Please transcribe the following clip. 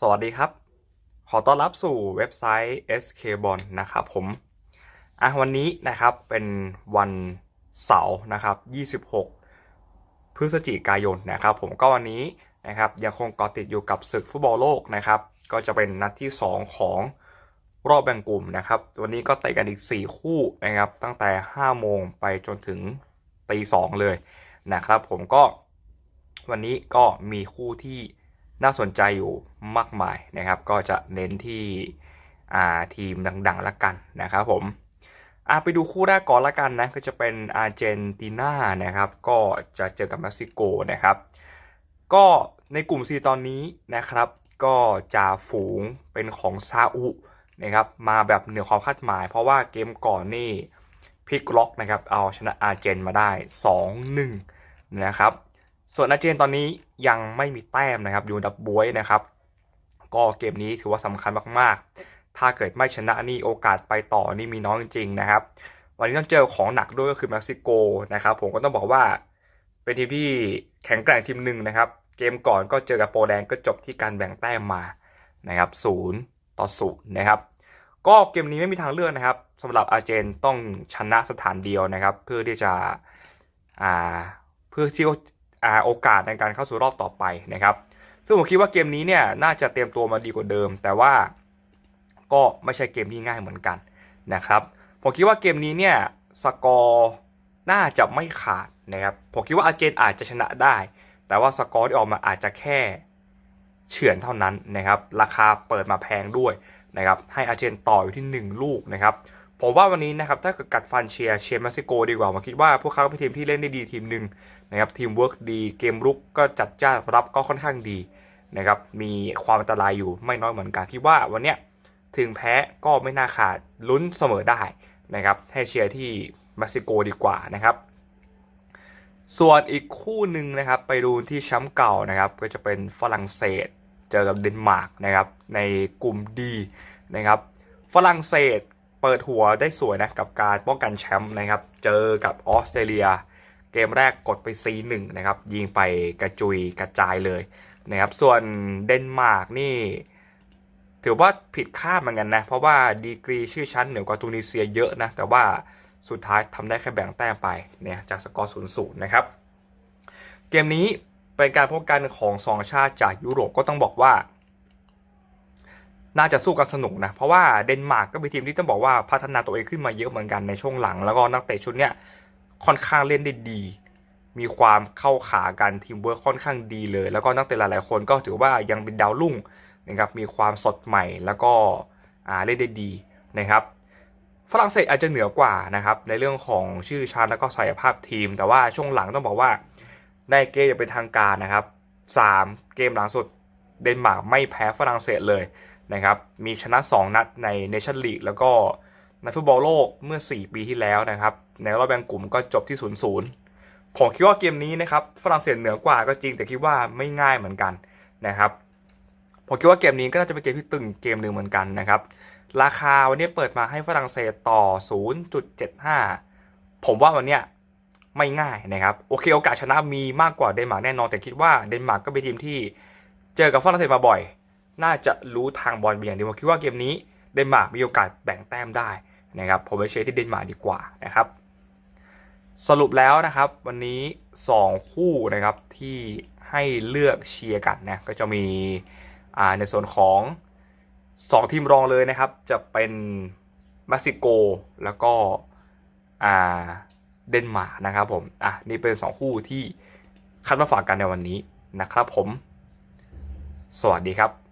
สวัสดีครับ ขอต้อนรับสู่เว็บไซต์ SK b o n นะครับผมอะวันนี้นะครับเป็นวันเสาร์นะครับ 26 พฤศจิกายนนะครับ ผมก็วันนี้นะครับยังคงเกาะติดอยู่กับศึกฟุตบอลโลกนะครับ ก็จะเป็นนัดที่ 2 ของรอบแบ่งกลุ่มนะครับ วันนี้ก็เตะกันอีก 4 คู่นะครับ ตั้งแต่ 5 โมงไปจนถึงตี 2 เลยนะครับ ผมก็วันนี้ก็มีคู่ที่ น่าสนใจอยู่มากมายนะครับ ก็จะเน้นที่ทีมดังๆละกันนะครับผมไปดูคู่แรกก่อนละกันนะก็จะเป็นอาร์เจนตินานะครับ ก็จะเจอกับเม็กซิโกนะครับ ก็ในกลุ่ม C ตอนนี้นะครับ ก็จะฝูงเป็นของซาอุนะครับมาแบบเหนือความคาดหมาย เพราะว่าเกมก่อนนี่พลิกล็อกนะครับเอาชนะอาร์เจนมาได้ 2-1 นะครับ ส่วนอาเจนตอนนี้ยังไม่มีแต้มนะครับ อยู่ดับบวยนะครับ ก็เกมนี้ถือว่าสำคัญมากๆ ถ้าเกิดไม่ชนะนี่โอกาสไปต่อนี่มีน้อยจริงๆนะครับ วันนี้ต้องเจอของหนักด้วยก็คือเม็กซิโกนะครับ ผมก็ต้องบอกว่าเป็นทีมที่แข็งแกร่งทีมหนึ่งนะครับ เกมก่อนก็เจอกับโปแลนด์ก็จบที่การแบ่งแต้มมานะครับศูนย์ต่อศูนย์นะครับ ก็เกมนี้ไม่มีทางเลือกนะครับสำหรับอาเจนต้องชนะสถานเดียวนะครับ เพื่อที่จะอ่าเพื่อที่ โอกาสในการเข้าสู่รอบต่อไปนะครับ ซึ่งผมคิดว่าเกมนี้เนี่ยน่าจะเตรียมตัวมาดีกว่าเดิม แต่ว่าก็ไม่ใช่เกมที่ง่ายเหมือนกันนะครับผมคิดว่าเกมนี้เนี่ยสกอร์น่าจะไม่ขาดนะครับผมคิดว่าอาร์เจนอาจจะชนะได้ แต่ว่าสกอร์ที่ออกมาอาจจะแค่เฉือนเท่านั้นนะครับ ราคาเปิดมาแพงด้วยนะครับให้อาร์เจนต่ออยู่ที่ 1 ลูกนะครับ ผมว่าวันนี้นะครับถ้าเกิดกัดฟันเชียร์เชียร์เม็กซิโกดีกว่าผมคิดว่าพวกเขาเป็นทีมที่เล่นได้ดีทีมหนึ่งนะครับทีมเวิร์กดีเกมรุกก็จัดจ้านรับก็ค่อนข้างดีนะครับมีความอันตรายอยู่ไม่น้อยเหมือนกันที่ว่าวันเนี้ยถึงแพ้ก็ไม่น่าขาดลุ้นเสมอได้นะครับให้เชียร์ที่เม็กซิโกดีกว่านะครับส่วนอีกคู่หนึ่งนะครับไปดูที่แชมป์เก่านะครับก็จะเป็นฝรั่งเศสเจอกับเดนมาร์กนะครับในกลุ่มดีนะครับฝรั่งเศส เปิดหัวได้สวยนะกับการป้องกันแชมป์นะครับ เจอกับออสเตรเลีย เกมแรกกดไป C1 นะครับ ยิงไปกระจุยกระจายเลยนะครับ ส่วนเดนมาร์กนี่ ถือว่าผิดคาดเหมือนกันนะ เพราะว่าดีกรีชื่อชั้นเหนือกว่าตูนิเซียเยอะนะ แต่ว่าสุดท้ายทำได้แค่แบ่งแต้มไปเนี่ยจากสกอร์0-0นะครับ เกมนี้เป็นการพบกันของสองชาติจากยุโรปก็ต้องบอกว่า น่าจะสู้กันสนุกนะ เพราะว่าเดนมาร์กก็เป็นทีมที่ต้องบอกว่าพัฒนาตัวเองขึ้นมาเยอะเหมือนกันในช่วงหลัง แล้วก็นักเตะชุดเนี้ยค่อนข้างเล่นได้ดี มีความเข้าขากันทีมเวิร์คค่อนข้างดีเลย แล้วก็นักเตะหลายๆคนก็ถือว่ายังเป็นดาวรุ่งนะครับ มีความสดใหม่แล้วก็เล่นได้ดีนะครับ ฝรั่งเศสอาจจะเหนือกว่านะครับในเรื่องของชื่อชั้นแล้วก็ศักยภาพทีม แต่ว่าช่วงหลังต้องบอกว่าในเกมอย่างเป็นทางการนะครับสามเกมหลังสุดเดนมาร์กไม่แพ้ฝรั่งเศสเลย นะครับมีชนะ 2 นัดในเนชั่นลีกแล้วก็ในฟุตบอลโลกเมื่อ 4 ปีที่แล้วนะครับ ในรอบแบ่งกลุ่มก็จบที่ 0-0 ผมคิดว่าเกมนี้นะครับฝรั่งเศสเหนือกว่าก็จริงแต่คิดว่าไม่ง่ายเหมือนกันนะครับผมคิดว่าเกมนี้ก็น่าจะเป็นเกมที่ตึงเกมหนึ่งเหมือนกันนะครับ ราคาวันนี้เปิดมาให้ฝรั่งเศสต่อ 0.75 ผมว่าวันเนี้ยไม่ง่ายนะครับ โอเคโอกาสชนะมีมากกว่าเดนมาร์กแน่นอนแต่คิดว่าเดนมาร์กก็เป็นทีมที่เจอกับฝรั่งเศสมาบ่อย น่าจะรู้ทางบอลเป็นอย่างดีผมคิดว่าเกมนี้เดนมาร์กมีโอกาสแบ่งแต้มได้นะครับผมไปเชียร์ที่เดนมาร์กดีกว่านะครับสรุปแล้วนะครับวันนี้ 2 คู่นะครับที่ให้เลือกเชียร์กันนะก็จะมีในส่วนของ 2 ทีมรองเลยนะครับ จะเป็นม็กซิโกแล้วก็เดนมาร์กนะครับผมอะนี่เป็น 2 คู่ที่คัดมาฝากกันในวันนี้นะครับผม สวัสดีครับ